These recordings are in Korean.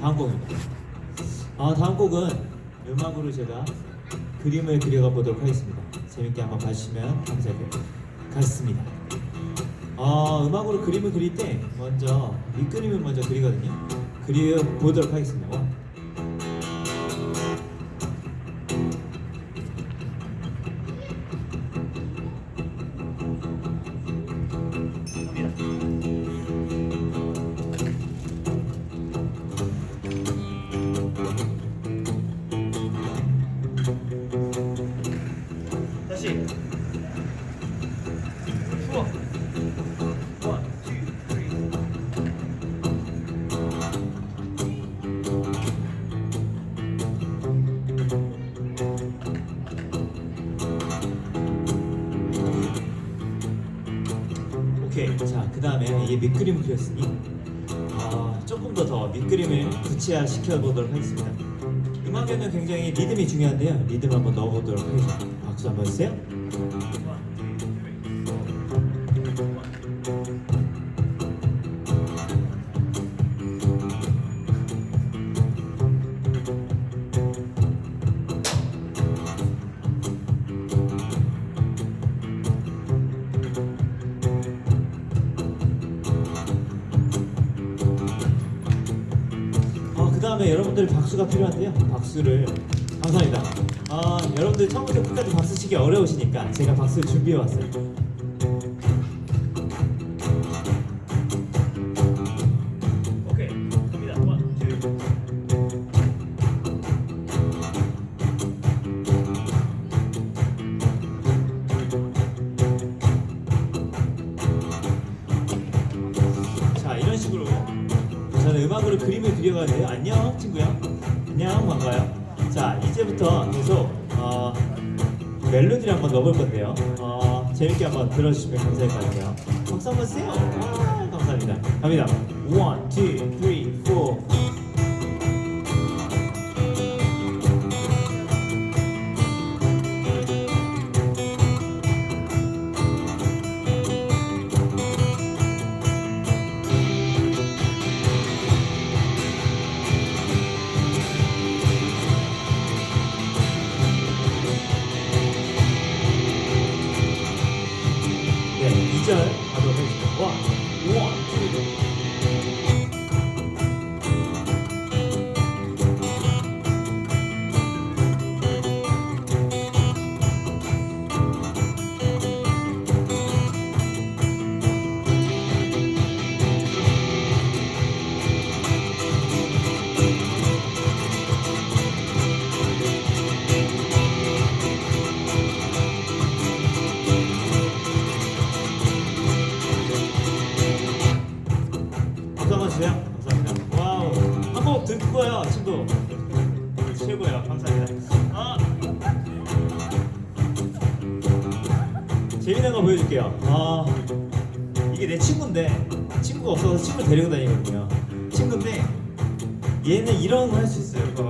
다음 곡입니다. 아 다음 곡은 음악으로 제가 그림을 그려가 보도록 하겠습니다. 재밌게 한번 봐주시면 감사하겠습니다. 아 음악으로 그림을 그릴 때 먼저 밑그림을 먼저 그리거든요. 그려 보도록 하겠습니다. 원, 투, 쓰리 오케이. 자, 그 다음에 이게 밑그림을 그렸으니 아, 조금 더 더 밑그림을 구체화 시켜 보도록 하겠습니다. 음악에는 굉장히 리듬이 중요한데요. 리듬 한번 넣어보도록 하겠습니다. 박수 한번 주세요. 어, 그 다음에 여러분들 박수가 필요한데요. 박수를 감사합니다. 아, 여러분들 처음부터 끝까지 박수 치기 어려우시니까 제가 박수를 준비해 왔어요. 음악으로 그림을 그려가는데요. 안녕, 친구야. 안녕, 반가요. 자, 이제부터 계속 어, 멜로디를 한번 넣어볼 건데요. 어, 재밌게 한번 들어주시면 감사할 것 같아요. 박수 한번 주세요. 와, 감사합니다. 갑니다. One, two, three, four. 재밌는 거 보여줄게요. 아, 이게 내 친구인데 친구가 없어서 친구 데리고 다니거든요. 친구인데 얘는 이런 거 할 수 있어요. 봐봐.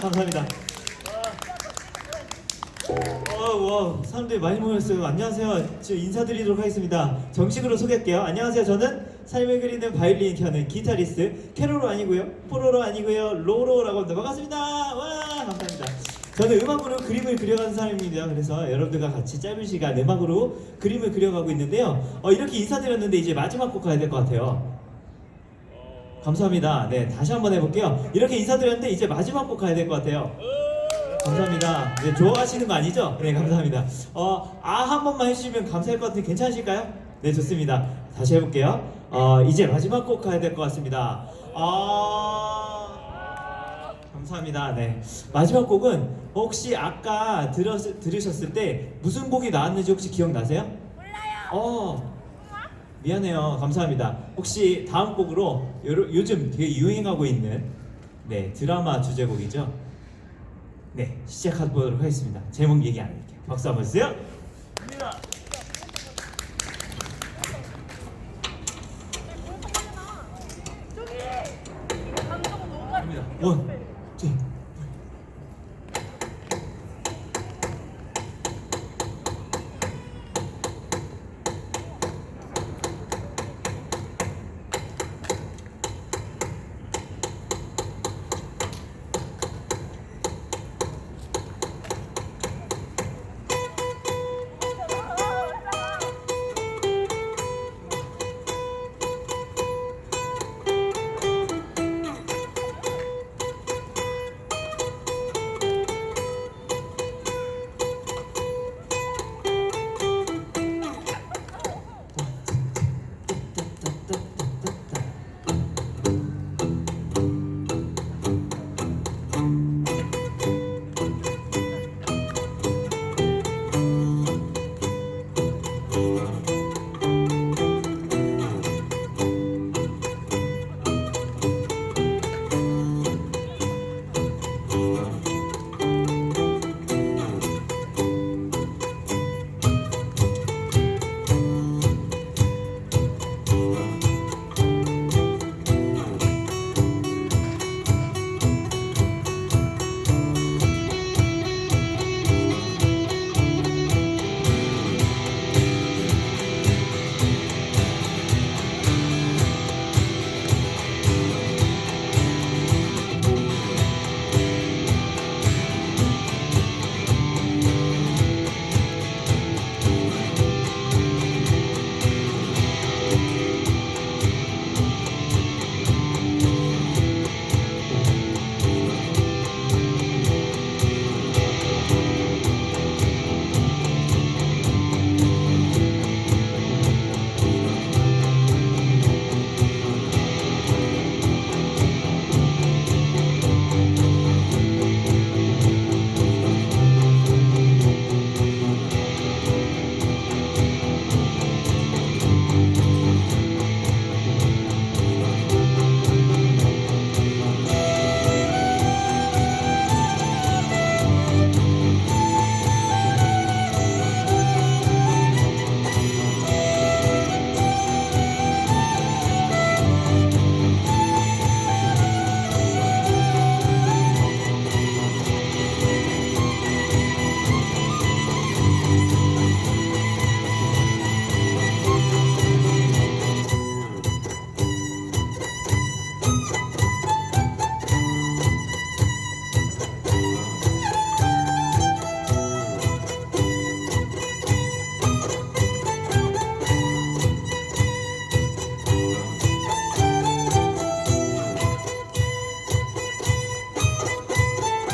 감사합니다. 어, 와, 사람들이 많이 모였어요. 안녕하세요. 지금 인사드리도록 하겠습니다. 정식으로 소개할게요. 안녕하세요. 저는 삶을 그리는 바이올린 켜는 기타리스트 캐로로 아니고요, 포로로 아니고요, 로로라고 합니다. 반갑습니다. 와, 감사합니다. 저는 음악으로 그림을 그려가는 사람입니다. 그래서 여러분들과 같이 짧은 시간 음악으로 그림을 그려가고 있는데요. 어, 이렇게 인사드렸는데 이제 마지막 곡 가야 될 것 같아요. 감사합니다. 네, 다시 한번 해볼게요. 이렇게 인사드렸는데 이제 마지막 곡 가야 될 것 같아요. 감사합니다. 네, 좋아하시는 거 아니죠? 네, 감사합니다. 어, 아 한 번만 해주시면 감사할 것 같은데 괜찮으실까요? 네, 좋습니다. 다시 해볼게요. 어, 이제 마지막 곡 가야 될 것 같습니다. 아, 감사합니다. 네, 마지막 곡은 혹시 아까 들었, 들으셨을 때 무슨 곡이 나왔는지 혹시 기억나세요? 몰라요. 어, 미안해요. 감사합니다. 혹시 다음 곡으로 요, 요즘 되게 유행하고 있는 네 드라마 주제곡이죠. 네 시작해보도록 하겠습니다. 제목 얘기 안 할게요. 박수 한번 주세요. 갑니다. 원,